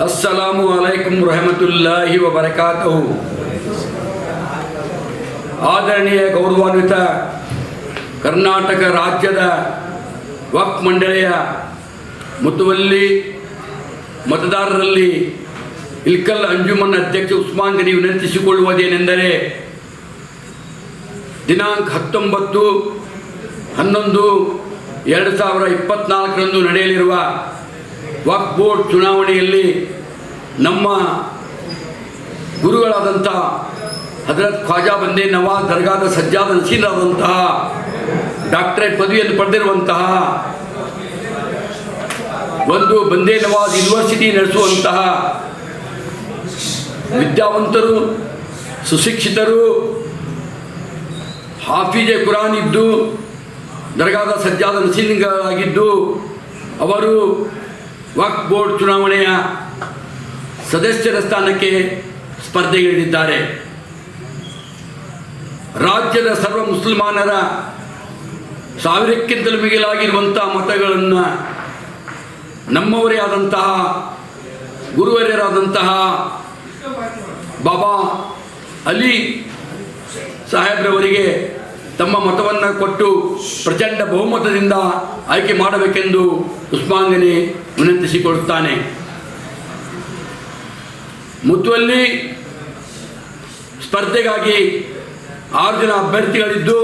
ಅಸ್ಸಲಾಮು ಅಲೈಕುಂ ರಹಮತುಲ್ಲಾಹಿ ವಬರಕಾತಹು ಆದರಣೀಯ ಗೌರವಾನ್ವಿತ ಕರ್ನಾಟಕ ರಾಜ್ಯದ ವಕ್ ಮಂಡಳಿಯ ಮುತುವಲ್ಲಿ ಮತದಾರರಲ್ಲಿ ಇಲ್ಕಲ್ ಅಂಜುಮನ್ ಅಧ್ಯಕ್ಷ ಉಸ್ಮಾನ್ ಗನಿ ವಿನಂತಿಸಿಕೊಳ್ಳುವುದೇನೆಂದರೆ ದಿನಾಂಕ ಹತ್ತೊಂಬತ್ತು ಹನ್ನೊಂದು ಎರಡು ಸಾವಿರ ಇಪ್ಪತ್ನಾಲ್ಕರಂದು ನಡೆಯಲಿರುವ ವಕ್ಫ್ ಬೋರ್ಡ್ ಚುನಾವಣೆಯಲ್ಲಿ ನಮ್ಮ ಗುರುಗಳಾದಂಥ ಹಜರತ್ ಖ್ವಾಜಾ ಬಂದೇ ನವಾಜ್, ದರ್ಗಾದ ಸಜ್ಜಾದ ನಸೀಲಾದಂತಹ ಡಾಕ್ಟರೇಟ್ ಪದವಿಯನ್ನು ಪಡೆದಿರುವಂತಹ ಒಂದು ಬಂದೇ ನವಾಜ್ ಯೂನಿವರ್ಸಿಟಿ ನಡೆಸುವಂತಹ ವಿದ್ಯಾವಂತರು, ಸುಶಿಕ್ಷಿತರು, ಹಾಫಿಜೆ ಕುರಾನ್ ಇದ್ದು, ದರ್ಗಾದ ಸಜ್ಜಾದ ನಸೀನ್ಗಳಾಗಿದ್ದು ಅವರು ವಕ್ಫ್ ಬೋರ್ಡ್ ಚುನಾವಣೆಯ ಸದಸ್ಯರ ಸ್ಥಾನಕ್ಕೆ ಸ್ಪರ್ಧೆಗಿಳಿದಿದ್ದಾರೆ ರಾಜ್ಯದ ಸರ್ವ ಮುಸಲ್ಮಾನರ ಸಾವಿರಕ್ಕಿಂತಲೂ ಮಿಗಿಲಾಗಿರುವಂಥ ಮತಗಳನ್ನು ನಮ್ಮವರೇ ಆದಂತಹ, ಗುರುವರ್ಯರಾದಂತಹ ಬಾಬಾ ಅಲಿ ಸಾಹೇಬ್ರವರಿಗೆ ತಮ್ಮ ಮತವನ್ನು ಕೊಟ್ಟು ಪ್ರಚಂಡ ಬಹುಮತದಿಂದ ಆಯ್ಕೆ ಮಾಡಬೇಕೆಂದು ಉಸ್ಮಾನ್ ಗನಿ ವಿನಂತಿಸಿಕೊಳ್ಳುತ್ತಾನೆ. ಮುತ್ತುವಲ್ಲಿ ಸ್ಪರ್ಧೆಗಾಗಿ ಆರು ಜನ ಅಭ್ಯರ್ಥಿಗಳಿದ್ದು,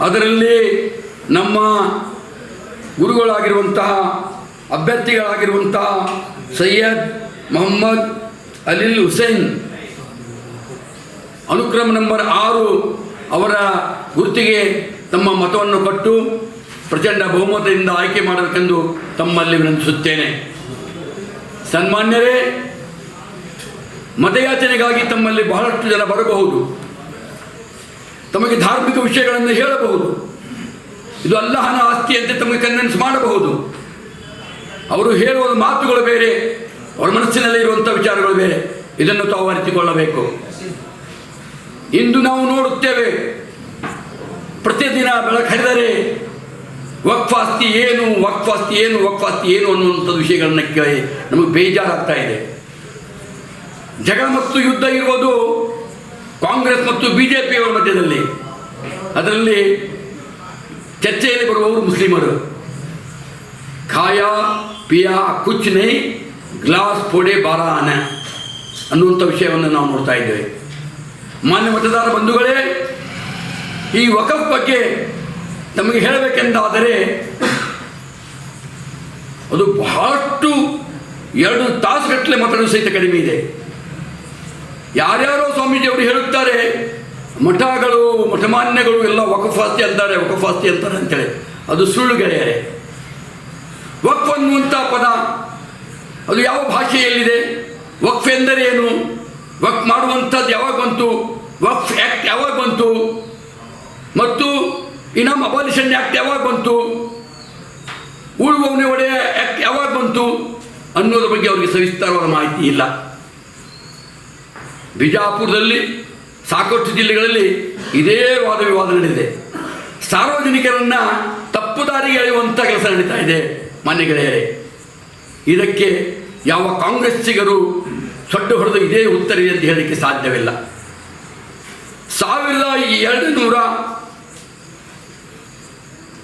ಅದರಲ್ಲಿ ನಮ್ಮ ಗುರುಗಳಾಗಿರುವಂತಹ ಅಭ್ಯರ್ಥಿಗಳಾಗಿರುವಂತಹ ಸೈಯದ್ ಮೊಹಮ್ಮದ್ ಅಲಿಲ್ ಹುಸೇನ್ ಅನುಕ್ರಮ ನಂಬರ್ ಆರು ಅವರ ಗುರುತಿಗೆ ತಮ್ಮ ಮತವನ್ನು ಕೊಟ್ಟು ಪ್ರಚಂಡ ಬಹುಮತದಿಂದ ಆಯ್ಕೆ ಮಾಡಬೇಕೆಂದು ತಮ್ಮಲ್ಲಿ ವಿನಂತಿಸುತ್ತೇನೆ. ಸನ್ಮಾನ್ಯರೇ, ಮತಯಾಚನೆಗಾಗಿ ತಮ್ಮಲ್ಲಿ ಬಹಳಷ್ಟು ಜನ ಬರಬಹುದು. ತಮಗೆ ಧಾರ್ಮಿಕ ವಿಷಯಗಳನ್ನು ಹೇಳಬಹುದು. ಇದು ಅಲ್ಲಹನ ಆಸ್ತಿ ಅಂತ ತಮಗೆ ಕನ್ವಿನ್ಸ್ ಮಾಡಬಹುದು. ಅವರು ಹೇಳುವ ಮಾತುಗಳು ಬೇರೆ, ಅವರ ಮನಸ್ಸಿನಲ್ಲಿ ಇರುವಂಥ ವಿಚಾರಗಳು ಬೇರೆ. ಇದನ್ನು ತಾವು ಅರಿತುಕೊಳ್ಳಬೇಕು. ಇಂದು ನಾವು ನೋಡುತ್ತೇವೆ ಪ್ರತಿದಿನ ಬೆಳಕರಿದರೆ ವಕ್ಫಾಸ್ತಿ ಏನು ವಕ್ಫಾಸ್ತಿ ಏನು ವಕ್ಫಾಸ್ತಿ ಏನು ಅನ್ನುವಂಥ ವಿಷಯಗಳನ್ನ ಕೇಳಿ ನಮಗೆ ಬೇಜಾರಾಗ್ತಾ ಇದೆ. ಜಗಳ ಮತ್ತು ಯುದ್ಧ ಇರುವುದು ಕಾಂಗ್ರೆಸ್ ಮತ್ತು ಬಿ ಜೆ ಪಿಯವರ ಮಧ್ಯದಲ್ಲಿ. ಅದರಲ್ಲಿ ಚರ್ಚೆಯಲ್ಲಿ ಬರುವವರು ಮುಸ್ಲಿಮರು. ಖಾಯಾ, ಪಿಯಾ, ಕುಚ್ ನೈ, ಗ್ಲಾಸ್, ಪೊಡೆ, ಬಾರ ಆನೆ ಅನ್ನುವಂಥ ವಿಷಯವನ್ನು ನಾವು ನೋಡ್ತಾ ಇದ್ದೇವೆ. ಮಾನ್ಯ ಮತದಾರ ಬಂಧುಗಳೇ ಈ ವಕಫ್ ಬಗ್ಗೆ ನಮಗೆ ಹೇಳಬೇಕೆಂದಾದರೆ, ಅದು ಬಹಳಷ್ಟು ಎರಡು ತಾಸುಗಟ್ಟಲೆ ಮಾತಾಡೋ ಸಹಿತ ಕಡಿಮೆ ಇದೆ. ಯಾರ್ಯಾರೋ ಸ್ವಾಮೀಜಿಯವರು ಹೇಳುತ್ತಾರೆ, ಮಠಗಳು, ಮಠಮಾನ್ಯಗಳು ಎಲ್ಲ ವಕಫಾಸ್ತಿ ಅಂತಾರೆ ವಕಫಾಸ್ತಿ ಅಂತಾರೆ ಅಂತೇಳಿ. ಅದು ಸುಳ್ಳು ಗೆಳೆಯರೆ. ವಕ್ಫ್ ಅನ್ನುವಂಥ ಪದ, ಅದು ಯಾವ ಭಾಷೆಯಲ್ಲಿದೆ? ವಕ್ಫ್ ಎಂದರೆ ಏನು? ವಕ್ಫ್ ಮಾಡುವಂಥದ್ದು ಯಾವಾಗ ಬಂತು? ವಕ್ಫ್ ಆ್ಯಕ್ಟ್ ಯಾವಾಗ ಬಂತು? ಮತ್ತು ಇನಾಮ್ ಅಬಾಲಿಷನ್ ಆ್ಯಕ್ಟ್ ಯಾವಾಗ ಬಂತು? ಉಳುವವನೇ ಒಡೆಯ ಆ್ಯಕ್ಟ್ ಯಾವಾಗ ಬಂತು? ಅನ್ನೋದ್ರ ಬಗ್ಗೆ ಅವರಿಗೆ ಸವಿಸ್ತಾರವಾದ ಮಾಹಿತಿ ಇಲ್ಲ. ಬಿಜಾಪುರದಲ್ಲಿ, ಸಾಕಷ್ಟು ಜಿಲ್ಲೆಗಳಲ್ಲಿ ಇದೇ ವಾದ ವಿವಾದ ನಡೆದಿದೆ. ಸಾರ್ವಜನಿಕರನ್ನ ತಪ್ಪು ದಾರಿಗೆ ಎಳೆಯುವಂಥ ಕೆಲಸ ನಡೀತಾ ಇದೆ, ಮಾನ್ಯ ಗೆಳೆಯರೇ. ಇದಕ್ಕೆ ಯಾವ ಕಾಂಗ್ರೆಸ್ಸಿಗರು ಸೊಡ್ಡು ಹೊಡೆದು ಇದೇ ಉತ್ತರ ಇದೆ ಅಂತ ಹೇಳಲಿಕ್ಕೆ ಸಾಧ್ಯವಿಲ್ಲ. ಸಾವಿರದ ಎರಡು ನೂರ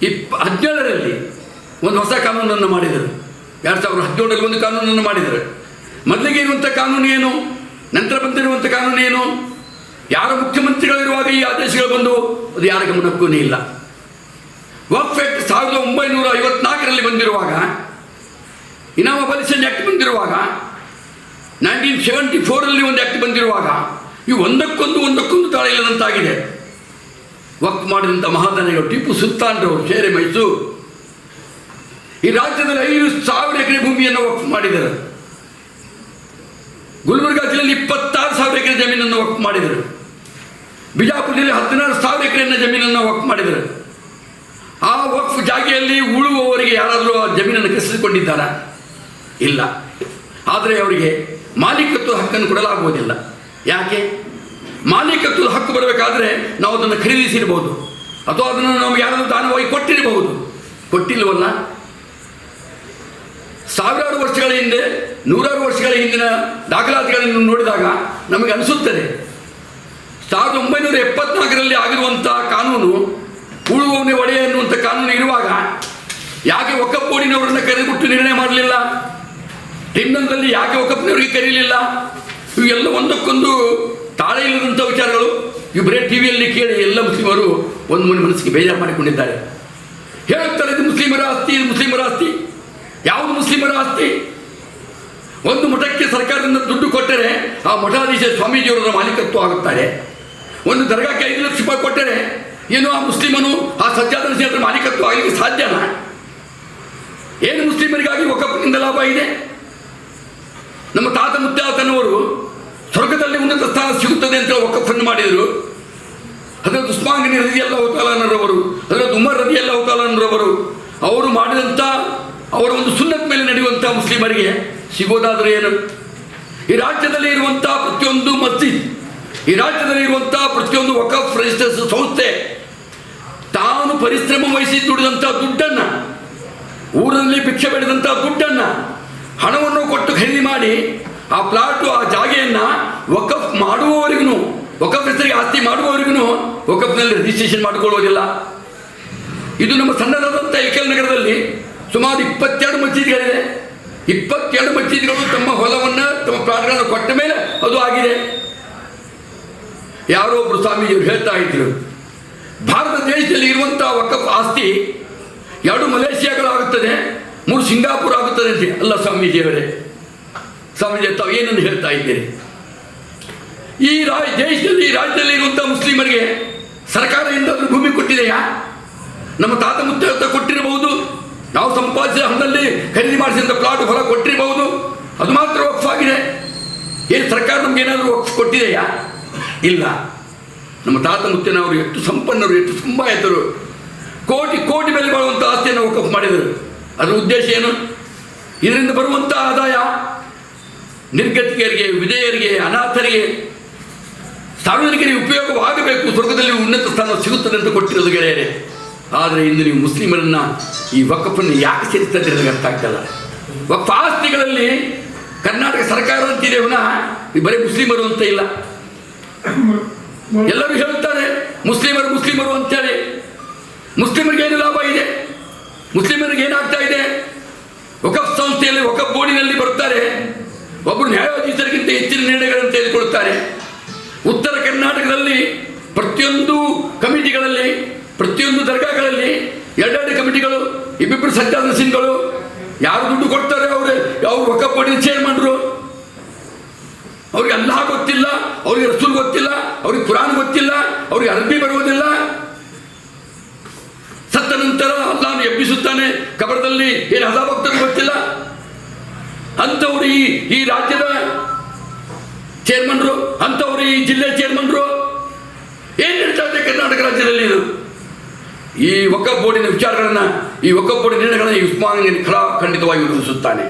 ಇಪ್ಪ, ಹದಿನೇಳರಲ್ಲಿ ಒಂದು ಹೊಸ ಕಾನೂನನ್ನು ಮಾಡಿದರು. ಎರಡು ಸಾವಿರದ ಹದಿನೇಳರಲ್ಲಿ ಒಂದು ಕಾನೂನನ್ನು ಮಾಡಿದರು. ಮೊದಲಿಗೆ ಇರುವಂಥ ಕಾನೂನು ಏನು? ನಂತರ ಬಂದಿರುವಂಥ ಕಾನೂನು ಏನು? ಯಾರ ಮುಖ್ಯಮಂತ್ರಿಗಳಿರುವಾಗ ಈ ಆದೇಶಗಳು ಬಂದು ಅದು ಯಾರ ಗಮನಕ್ಕೂ ಇಲ್ಲ. ವಕ್ಫ್ ಆ್ಯಕ್ಟ್ ಸಾವಿರದ ಒಂಬೈನೂರ ಐವತ್ನಾಲ್ಕರಲ್ಲಿ ಬಂದಿರುವಾಗ ಇನಾಮ ಪಲಿಸನ್ ಆ್ಯಕ್ಟ್ ಬಂದಿರುವಾಗ ನೈನ್ಟೀನ್ ಸೆವೆಂಟಿ ಫೋರಲ್ಲಿ ಒಂದು ಆ್ಯಕ್ಟ್ ಬಂದಿರುವಾಗ, ಈ ಒಂದಕ್ಕೊಂದು ಒಂದಕ್ಕೊಂದು ತಾಳ ಇಲ್ಲದಂತಾಗಿದೆ. ವಕ್ಫ್ ಮಾಡಿದಂಥ ಮಹಾದನೆಗಳು ಟಿಪ್ಪು ಸುಲ್ತಾನ್ರವರು ಸೇರಿ ಮೈಸೂರು. ಈ ರಾಜ್ಯದಲ್ಲಿ ಐದು ಸಾವಿರ ಎಕರೆ ಭೂಮಿಯನ್ನು ವಕ್ಫ್ ಮಾಡಿದರು. ಗುಲ್ಬರ್ಗಾ ಜಿಲ್ಲೆಯಲ್ಲಿ ಇಪ್ಪತ್ತಾರು ಸಾವಿರ ಎಕರೆ ಜಮೀನನ್ನು ವಕ್ಫ್ ಮಾಡಿದರು. ಬಿಜಾಪುರದಲ್ಲಿ ಹದಿನಾರು ಸಾವಿರ ಎಕರೆ ಜಮೀನನ್ನು ವಕ್ಫ್ ಮಾಡಿದರು. ಆ ವಕ್ಫ್ ಜಾಗೆಯಲ್ಲಿ ಉಳುವವರಿಗೆ ಯಾರಾದರೂ ಆ ಜಮೀನನ್ನು ಕಸಿದುಕೊಂಡಿದ್ದಾರಾ ಇಲ್ಲ. ಆದರೆ ಅವರಿಗೆ ಮಾಲೀಕತ್ವ ಹಕ್ಕನ್ನು ಕೊಡಲಾಗುವುದಿಲ್ಲ. ಯಾಕೆ? ಮಾಲೀಕತ್ವದ ಹಕ್ಕು ಬರಬೇಕಾದ್ರೆ ನಾವು ಅದನ್ನು ಖರೀದಿಸಿರ್ಬೋದು. ಅಥವಾ ಅದನ್ನು ನಾವು ಯಾರಾದರೂ ದಾನವಾಗಿ ಕೊಟ್ಟಿರಬಹುದು ಕೊಟ್ಟಿಲ್ವಲ್ಲ ಸಾವಿರಾರು ವರ್ಷಗಳ ಹಿಂದೆ, ನೂರಾರು ವರ್ಷಗಳ ಹಿಂದಿನ ದಾಖಲಾತಿಗಳನ್ನು ನೋಡಿದಾಗ ನಮಗೆ ಅನಿಸುತ್ತದೆ, ಸಾವಿರದ ಒಂಬೈನೂರ ಎಪ್ಪತ್ನಾಲ್ಕರಲ್ಲಿ ಆಗಿರುವಂಥ ಕಾನೂನು, ಉಳುವವನೇ ಒಡೆಯ ಎನ್ನುವಂಥ ಕಾನೂನು ಇರುವಾಗ ಯಾಕೆ ಒಕ್ಕಪ್ ಬೋರ್ಡಿನವರನ್ನು ಕರೆದುಬಿಟ್ಟು ನಿರ್ಣಯ ಮಾಡಲಿಲ್ಲ? ಟೆಂಡನ್ದಲ್ಲಿ ಯಾಕೆ ಒಕ್ಕಪ್ಪನವರಿಗೆ ಕರೀಲಿಲ್ಲ? ಇವೆಲ್ಲ ಒಂದಕ್ಕೊಂದು ತಾಳೆ ಇಲ್ಲದಂಥ ವಿಚಾರಗಳು ಇವು ಬರೀ ಟಿ ವಿಯಲ್ಲಿ ಕೇಳಿ ಎಲ್ಲ ಮುಸ್ಲಿಮರು ಒಂದು ಮನೆ ಮನಸ್ಸಿಗೆ ಬೇಜಾರು ಮಾಡಿಕೊಂಡಿದ್ದಾರೆ. ಹೇಳುತ್ತಾರೆ, ಇದು ಮುಸ್ಲಿಮರ ಆಸ್ತಿ, ಇದು ಮುಸ್ಲಿಮರ ಆಸ್ತಿ. ಯಾವುದು ಮುಸ್ಲಿಮರ ಆಸ್ತಿ? ಒಂದು ಮಠಕ್ಕೆ ಸರ್ಕಾರದಿಂದ ದುಡ್ಡು ಕೊಟ್ಟರೆ ಆ ಮಠಾಧೀಶ ಸ್ವಾಮೀಜಿಯವರ ಮಾಲೀಕತ್ವ ಆಗುತ್ತಾರೆ. ಒಂದು ದರ್ಗಾಕ್ಕೆ ಐದು ಲಕ್ಷ ರೂಪಾಯಿ ಕೊಟ್ಟರೆ ಏನು ಆ ಮುಸ್ಲಿಮನು ಆ ಸತ್ಯಾಧನ ಸೇರಿದ ಮಾಲೀಕತ್ವ ಆಗಲಿಕ್ಕೆ ಸಾಧ್ಯನಾ? ಏನು ಮುಸ್ಲಿಮರಿಗಾಗಿ ಒಕ್ಕಪ್ಪಿನಿಂದ ಲಾಭ ಇದೆ? ನಮ್ಮ ತಾತ ಮುತ್ತಾತನವರು ಸ್ವರ್ಗದಲ್ಲಿ ಉನ್ನತ ಸ್ಥಾನ ಸಿಗುತ್ತದೆ ಅಂತ ಒಕ್ಕಫನ್ನು ಮಾಡಿದರು. ಅದರ ಉಸ್ಮಾನ್ ರದಿ ಎಲ್ಲ ಅವತಾಲನರವರು ಅದರ ಉಮರ್ ರದಿ ಎಲ್ಲ ಅವತಾಲನರವರು ಅವರು ಮಾಡಿದಂಥ ಅವರ ಒಂದು ಸುನ್ನತ್ ಮೇಲೆ ನಡೆಯುವಂಥ ಮುಸ್ಲಿಮರಿಗೆ ಸಿಗೋದಾದರೆ ಏನು? ಈ ರಾಜ್ಯದಲ್ಲಿ ಇರುವಂಥ ಪ್ರತಿಯೊಂದು ಮಸ್ಜಿದ್, ಈ ರಾಜ್ಯದಲ್ಲಿ ಇರುವಂಥ ಪ್ರತಿಯೊಂದು ವಕಫ್ ರಿಜಿಸ್ಟರ್ಸ್ ಸಂಸ್ಥೆ, ತಾನು ಪರಿಶ್ರಮ ವಹಿಸಿ ದುಡಿದಂಥ ದುಡ್ಡನ್ನು ಊರಲ್ಲಿ ಭಿಕ್ಷೆ ಬೆಳೆದಂಥ ದುಡ್ಡನ್ನು, ಹಣವನ್ನು ಕೊಟ್ಟು ಖರೀದಿ ಮಾಡಿ ಆ ಪ್ಲಾಟು ಆ ಜಾಗೆಯನ್ನು ವಕಫ್ ಮಾಡುವವರೆಗೂ ವಕಫ್ ಹೆಸರಿಗೆ ಆಸ್ತಿ ಮಾಡುವವರಿಗೂ ವಕಫ್ನಲ್ಲಿ ರಿಜಿಸ್ಟ್ರೇಷನ್ ಮಾಡಿಕೊಳ್ಳುವುದಿಲ್ಲ ಇದು ನಮ್ಮ ಸಣ್ಣದಾದಂಥ ಏಕಲ್ ನಗರದಲ್ಲಿ ಸುಮಾರು ಇಪ್ಪತ್ತೆರಡು ಮಸೀದಿಗಳಿದೆ ಇಪ್ಪತ್ತೆರಡು ಮಸೀದಿಗಳು ತಮ್ಮ ಹೊಲವನ್ನು, ತಮ್ಮ ಪ್ಲಾಟ್ಗಳನ್ನು ಕೊಟ್ಟ ಮೇಲೆ ಅದು ಆಗಿದೆ. ಯಾರೋ ಒಬ್ಬರು ಸ್ವಾಮೀಜಿಯವರು ಹೇಳ್ತಾ ಇದ್ರು, ಭಾರತ ದೇಶದಲ್ಲಿ ಇರುವಂತಹ ವಕಫ್ ಆಸ್ತಿ ಎರಡು ಮಲೇಷಿಯಾಗಳಾಗುತ್ತದೆ, ಮೂರು ಸಿಂಗಾಪುರ ಆಗುತ್ತದೆ ಅಂತ ಅಲ್ಲ ಸ್ವಾಮೀಜಿಯವರೇ ಸ್ವಾಮೀಜಿ, ತಾವು ಏನನ್ನು ಹೇಳ್ತಾ ಇದ್ದೀರಿ? ಈ ರಾ ದೇಶದಲ್ಲಿ ರಾಜ್ಯದಲ್ಲಿ ಇರುವಂಥ ಮುಸ್ಲಿಮರಿಗೆ ಸರ್ಕಾರದಿಂದ ಎಂದಾದರೂ ಭೂಮಿ ಕೊಟ್ಟಿದೆಯಾ? ನಮ್ಮ ತಾತ ಮುತ್ತ ಕೊಟ್ಟಿರಬಹುದು. ನಾವು ಸಂಪಾದಿಸಿದ ಹಣದಲ್ಲಿ ಖರೀದಿ ಮಾಡಿಸಿದಂಥ ಪ್ಲಾಟ್ ಹೊರ ಕೊಟ್ಟಿರಬಹುದು. ಅದು ಮಾತ್ರ ವಕ್ಫ್ ಆಗಿದೆ ಏನು ಸರ್ಕಾರ ನಮ್ಗೆ ಏನಾದರೂ ವಕ್ಫ್ ಕೊಟ್ಟಿದೆಯಾ? ಇಲ್ಲ. ನಮ್ಮ ತಾತ ಮುತ್ತಿನವರು ಎಷ್ಟು ಸಂಪನ್ನರು, ಎಷ್ಟು ಸಂಪಾಯಿತರು ಕೋಟಿ ಕೋಟಿ ಮೇಲೆ ಬಾಳುವಂಥ ಆಸ್ತಿಯನ್ನು ವಕಫ್ ಮಾಡಿದರು. ಅದರ ಉದ್ದೇಶ ಏನು? ಇದರಿಂದ ಬರುವಂಥ ಆದಾಯ ನಿರ್ಗತಿಕರಿಗೆ, ವಿಧೇಯರಿಗೆ, ಅನಾಥರಿಗೆ, ಸಾರ್ವಜನಿಕರಿಗೆ ಉಪಯೋಗವಾಗಬೇಕು. ಸ್ವರ್ಗದಲ್ಲಿ ಉನ್ನತ ಸ್ಥಾನ ಸಿಗುತ್ತದೆ ಅಂತ ಕೊಟ್ಟಿರೋದು ಗೆಳೆಯರೆ. ಆದರೆ ಇಂದು ನೀವು ಮುಸ್ಲಿಮರನ್ನ ಈ ವಕಫನ್ನು ಯಾಕೆ ಸೇರಿಸ್ತಾ ಇದ್ದೀರಿ ಅರ್ಥ ಆಗ್ತಲ್ಲ ವಕ್ಫ ಆಸ್ತಿಗಳಲ್ಲಿ ಕರ್ನಾಟಕ ಸರ್ಕಾರ ಅಂತಿದೆ ನೀವು ಬರೀ ಮುಸ್ಲಿಮರು ಅಂತ ಇಲ್ಲ. ಎಲ್ಲರೂ ಹೇಳುತ್ತಾರೆ ಮುಸ್ಲಿಮರು ಮುಸ್ಲಿಮರು ಅಂತೇಳಿ. ಮುಸ್ಲಿಮರಿಗೆ ಏನು ಲಾಭ ಇದೆ? ಮುಸ್ಲಿಮರಿಗೆ ಏನಾಗ್ತಾ ಇದೆ? ವಕಫ್ ಸಂಸ್ಥೆಯಲ್ಲಿ, ವಕಫ್ ಬೋರ್ಡಿನಲ್ಲಿ ಬರ್ತಾರೆ. ಒಬ್ಬರು ನ್ಯಾಯಾಧೀಶರಿಗಿಂತ ಹೆಚ್ಚಿನ ನಿರ್ಣಯಗಳನ್ನು ತೆಗೆದುಕೊಳ್ಳುತ್ತಾರೆ. ಉತ್ತರ ಕರ್ನಾಟಕದಲ್ಲಿ ಪ್ರತಿಯೊಂದು ಕಮಿಟಿಗಳಲ್ಲಿ, ಪ್ರತಿಯೊಂದು ದರ್ಗಾಗಳಲ್ಲಿ ಎರಡೆರಡು ಕಮಿಟಿಗಳು ಇಬ್ಬಿಬ್ಬರು ಸಜ್ಜಾದ ಸಿಂಗ್ಗಳು ಯಾರು ದುಡ್ಡು ಕೊಡ್ತಾರೆ ಅವರು, ಅವ್ರು ರೊಕ್ಕ ಪಡೆದು ಚೇರ್ಮನ್ರು ಅವ್ರಿಗೆ ಅಲ್ಲಾ ಗೊತ್ತಿಲ್ಲ, ಅವ್ರಿಗೆ ರಸೂಲ್ ಗೊತ್ತಿಲ್ಲ, ಅವ್ರಿಗೆ ಕುರಾನ್ ಗೊತ್ತಿಲ್ಲ, ಅವ್ರಿಗೆ ಅರಬಿ ಬರುವುದಿಲ್ಲ. ಸತ್ತ ನಂತರ ಅಲ್ಲಾನು ಎಬ್ಬಿಸುತ್ತಾನೆ. ಕಬರದಲ್ಲಿ ಏನು ಹಜಾಭಕ್ತರು ಗೊತ್ತಿಲ್ಲ. ಅಂಥವ್ರು ಈ ಈ ರಾಜ್ಯದ ಚೇರ್ಮನ್ರು ಅಂಥವ್ರು ಈ ಜಿಲ್ಲೆ ಚೇರ್ಮನ್ರು ಏನು ಹೇಳ್ತಾ ಕರ್ನಾಟಕ ರಾಜ್ಯದಲ್ಲಿ ಇದು ಈ ವಕಫ್ ಬೋರ್ಡಿನ ವಿಚಾರಗಳನ್ನು, ಈ ವಕಫ್ ಬೋರ್ಡಿನ ನಿರ್ಣಯಗಳನ್ನು ಈ ಉಸ್ಮಾನ್ ಖರಾ ಖಂಡಿತವಾಗಿ ವಿರೋಧಿಸುತ್ತಾನೆ.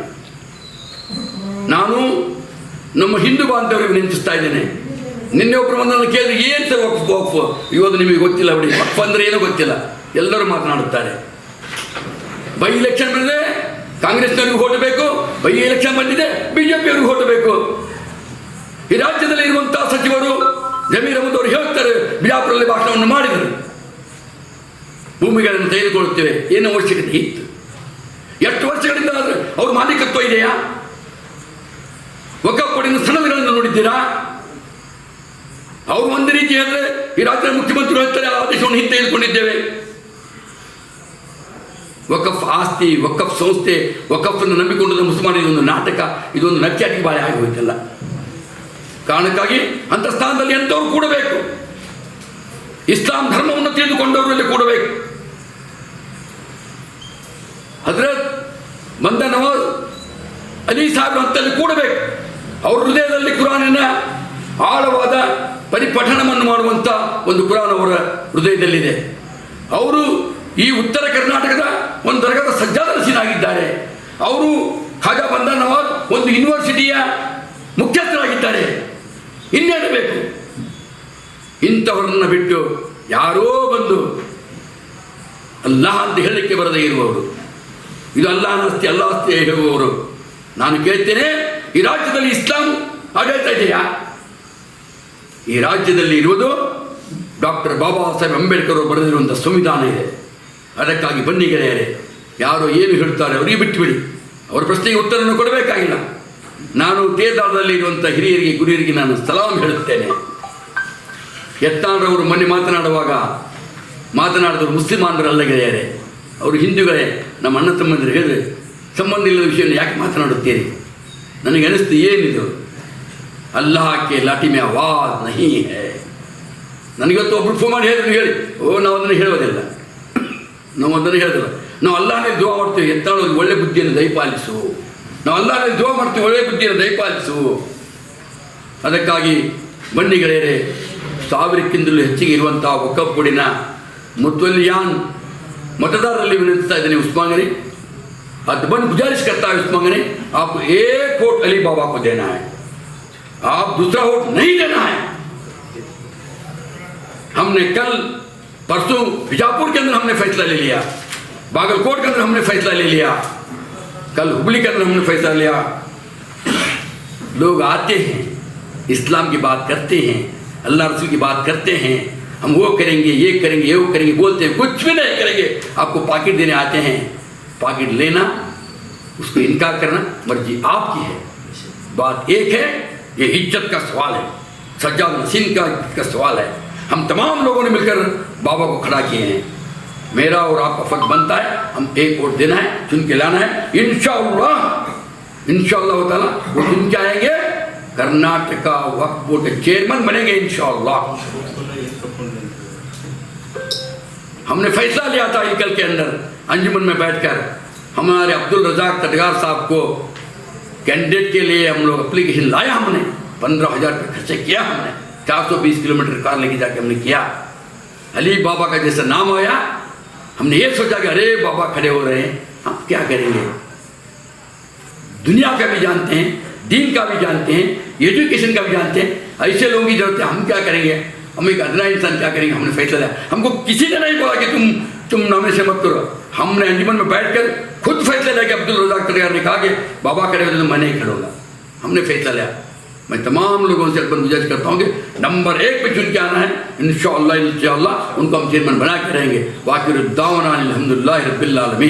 ನಾನು ನಮ್ಮ ಹಿಂದೂ ಬಾಂಧವರಿಗೆ ನೆನಪಿಸ್ತಾ ಇದ್ದೇನೆ. ನಿನ್ನೆ ಒಬ್ಬರು ಬಂದನ್ನು ಕೇಳಿದ್ರೆ, ಏನು ಸರ್ ವಕ್ಫ್ ವಕ್ಫ್ ಇವತ್ತು ನಿಮಗೆ ಗೊತ್ತಿಲ್ಲ ಬಿಡಿ. ವಕ್ಫ್ ಅಂದರೆ ಏನೂ ಗೊತ್ತಿಲ್ಲ. ಎಲ್ಲರೂ ಮಾತನಾಡುತ್ತಾರೆ. ಬೈ ಇಲೆಕ್ಷನ್ ಬಂದಿದೆ ಕಾಂಗ್ರೆಸ್ನವ್ರಿಗೆ ಓಟ್ ಬೇಕು ಬೈ ಎಲೆಕ್ಷನ್ ಬಂದಿದೆ, ಬಿಜೆಪಿಯವ್ರಿಗೆ ಓಟ್ ಬೇಕು. ಈ ರಾಜ್ಯದಲ್ಲಿ ಇರುವಂತಹ ಸಚಿವರು ಜಮೀರ್ ಅವರು ಹೇಳ್ತಾರೆ ಬಿಜಾಪುರದಲ್ಲಿ ಭಾಷಣವನ್ನು ಮಾಡಿದರು. ಭೂಮಿಗಳನ್ನು ತೆಗೆದುಕೊಳ್ಳುತ್ತೇವೆ, ಏನು ಅವಶ್ಯಕತೆ ಇತ್ತು? ಎಷ್ಟು ವರ್ಷಗಳಿಂದ ಅವ್ರ ಮಾಲೀಕತ್ವ ಇದೆಯಾ? ಒಕ್ಕಪ್ಪಡಿನ ಸನದಗಳನ್ನು ನೋಡಿದ್ದೀರಾ? ಅವರು ಒಂದು ರೀತಿ ಹೇಳಿದ್ರೆ ಈ ರಾಜ್ಯದ ಮುಖ್ಯಮಂತ್ರಿಗಳು ಹೇಳ್ತಾರೆ, ಆ ಆದೇಶವನ್ನು ಹಿಂತೆಗೆದುಕೊಂಡಿದ್ದೇವೆ ವಕಫ್ ಆಸ್ತಿ, ವಕಫ್ ಸಂಸ್ಥೆ ವಕಫನ್ನು ನಂಬಿಕೊಂಡು ಮುಸ್ಮಾನ್ ಇದೊಂದು ನಾಟಕ, ಇದೊಂದು ನಚ್ಚಾಟಿ ಬಾಳೆ ಆಗಿ ಹೋಯ್ತಲ್ಲ. ಕಾರಣಕ್ಕಾಗಿ ಅಂಥ ಸ್ಥಾನದಲ್ಲಿ ಎಂಥವ್ರು ಕೂಡಬೇಕು? ಇಸ್ಲಾಂ ಧರ್ಮವನ್ನು ತಿಳಿದುಕೊಂಡವರಲ್ಲಿ ಕೂಡಬೇಕು. ಹಜರತ್ ಬಂದ ನವಾಜ್ ಅಲಿ ಸಾಹೇಬ್ ಅಂತಲ್ಲಿ ಕೂಡಬೇಕು. ಅವ್ರ ಹೃದಯದಲ್ಲಿ ಕುರಾನಿನ ಆಳವಾದ ಪರಿಪಠಣವನ್ನು ಮಾಡುವಂಥ ಒಂದು ಕುರಾನ್ ಅವರ ಹೃದಯದಲ್ಲಿದೆ. ಅವರು ಈ ಉತ್ತರ ಕರ್ನಾಟಕದ ಒಂದು ದರ್ಗದ ಸಜ್ಜಾದರ್ಶಿನಾಗಿದ್ದಾರೆ ಅವರು ಖಾಜಾ ಬಂದ ನವಾಜ್ ಒಂದು ಯೂನಿವರ್ಸಿಟಿಯ ಮುಖ್ಯಸ್ಥರಾಗಿದ್ದಾರೆ. ಇನ್ನೇನು ಬೇಕು ಇಂಥವರನ್ನು ಬಿಟ್ಟು ಯಾರೋ ಬಂದು ಅಲ್ಲಾಹ್ ಅಂತ ಹೇಳಲಿಕ್ಕೆ ಬರದೇ ಇರುವವರು. ಇದು ಅಲ್ಲಾಹನ ಆಸ್ತಿ ಅಲ್ಲ ಆಸ್ತಿ ಹೇಳುವವರು. ನಾನು ಕೇಳ್ತೇನೆ, ಈ ರಾಜ್ಯದಲ್ಲಿ ಇಸ್ಲಾಂ ಆಡಳಿತ ಇದೆಯಾ? ಈ ರಾಜ್ಯದಲ್ಲಿ ಇರುವುದು ಡಾಕ್ಟರ್ ಬಾಬಾ ಸಾಹೇಬ್ ಅಂಬೇಡ್ಕರ್ ಅವರು ಬರೆದಿರುವಂಥ ಸಂವಿಧಾನ ಇದೆ. ಅದಕ್ಕಾಗಿ ಬನ್ನಿ ಗೆಳೆಯರೆ, ಯಾರು ಏನು ಹೇಳ್ತಾರೆ ಅವರಿಗೆ ಬಿಟ್ಟುಬಿಡಿ. ಅವರ ಪ್ರಶ್ನೆಗೆ ಉತ್ತರವನ್ನು ಕೊಡಬೇಕಾಗಿಲ್ಲ. ನಾನು ಕೇದಾರದಲ್ಲಿ ಇರುವಂಥ ಹಿರಿಯರಿಗೆ, ಗುರಿಯರಿಗೆ ನಾನು ಸಲಾಂ ಹೇಳುತ್ತೇನೆ. ಯತ್ನಾಳರವರು ಮೊನ್ನೆ ಮಾತನಾಡುವಾಗ ಮಾತನಾಡಿದವರು ಮುಸ್ಲಿಮಾನರಲ್ಲ ಗೆಳೆಯರೆ, ಅವರು ಹಿಂದೂಗಳೇ, ನಮ್ಮ ಅಣ್ಣ ತಮ್ಮಂದಿರು ಹೇಳಿದ್ರೆ, ಸಂಬಂಧ ಇಲ್ಲದ ವಿಷಯವನ್ನು ಯಾಕೆ ಮಾತನಾಡುತ್ತೀರಿ? ನನಗೆ ಅನಿಸ್ತು, ಏನಿದು? ಅಲ್ಲಾಹಕ್ಕೆ ಲಾಠಿ ಮೇ ನಹಿ ಹೇ. ನನಗಿವತ್ತು ಒಬ್ಬರು ಫೋನ್ ಮಾಡಿ ಹೇಳಿದ್ರು ಹೇಳಿ. ಓ, ನಾವು ಅದನ್ನು ಹೇಳೋದಿಲ್ಲ ನಾವು ಅದನ್ನು ಹೇಳೋದಿಲ್ಲ ನಾವು ಅಲ್ಲಾಹನೇ ದುವಾ ಮಾಡ್ತೀವಿ ಎತ್ತಾಳೋದು ಒಳ್ಳೆ ಬುದ್ಧಿಯನ್ನು ದಯಪಾಲಿಸು ನಾವು ಅಲ್ಲಾಹನೇ ದುವಾ ಮಾಡ್ತೀವಿ ಒಳ್ಳೆ ಬುದ್ಧಿಯನ್ನು ದಯಪಾಲಿಸು ಅದಕ್ಕಾಗಿ ಬನ್ನಿ ಗೆಳೆಯರೆ ಸಾವಿರಕ್ಕಿಂತಲೂ ಹೆಚ್ಚಿಗೆ ಇರುವಂತಹ ಒಕ್ಕಪ್ಪುಡಿನ ಮುತ್ತುವಲ್ಲಿಯಾನ್ मतदार विनंती इतने उस्मान गनी अदबन गुजारिश करता है उस्मान गनी आप एक वोट अली बाबा को देना है आप दूसरा वोट नहीं देना है हमने कल परसों बीजापुर के अंदर हमने फैसला ले लिया। बागलकोट के अंदर हमने फैसला ले लिया। कल हुबली के अंदर हमने फैसला लिया। लोग आते हैं, इस्लाम की बात करते हैं, अल्लाह रसूल की बात करते हैं। हम वो करेंगे, ये करेंगे, ये वो करेंगे, बोलते हैं, कुछ भी नहीं करेंगे। आपको पाकिट देने आते हैं। पाकिट लेना, उसको इनकार करना, मर्ज़ी आपकी है। बात एक है, ये इज़्ज़त का सवाल है। सज्जाद नसीम का का सवाल है। हम तमाम लोगों ने मिलकर बाबा को खड़ा किए हैं। मेरा और आपका फ़र्ज़ बनता है, हम एक वोट देना है चुन के लाना है। इंशाअल्लाह ताला, वो चुन के आएँगे? कर्नाटका वक्फ बोर्ड के चेयरमैन बनेंगे इंशाअल्लाह। हमने फैसला लिया था कल के अंदर, अंजुमन में बैठकर। हमारे अब्दुल रजाक तटगार साहब को कैंडिडेट के लिए हम लोग अप्लीकेशन लाया हमने। पंद्रह हज़ार खर्चे किया हमने। चार सौ बीस किलोमीटर कार लेके जाके हमने किया। अली बाबा का जैसा नाम आया, हमने ये सोचा कि अरे बाबा खड़े हो रहे हैं, हम क्या करेंगे? दुनिया का भी जानते हैं, दीन का भी जानते हैं, एजुकेशन का भी जानते हैं, ऐसे लोगों की ज़रूरत है, हम क्या करेंगे? हम एक अदना इंसान क्या करेंगे? हमने फैसला लिया। हमको किसी ने नहीं बोला कि तुम तुम नामे से मत करो। हमने अंजुमन में बैठकर खुद फैसला लिया कि अब्दुल रजाक ने कहा कि बाबा करे तो मैं नहीं खड़ूँगा। हमने फैसला लिया। मैं तमाम लोगों से अपन गुजारिश करता हूँ कि नंबर एक पे चुन के आना है। इन शाह उनको हम चेयरमैन बना के रहेंगे। वाकिर दावन अलहमदिल्ला रबीआलमी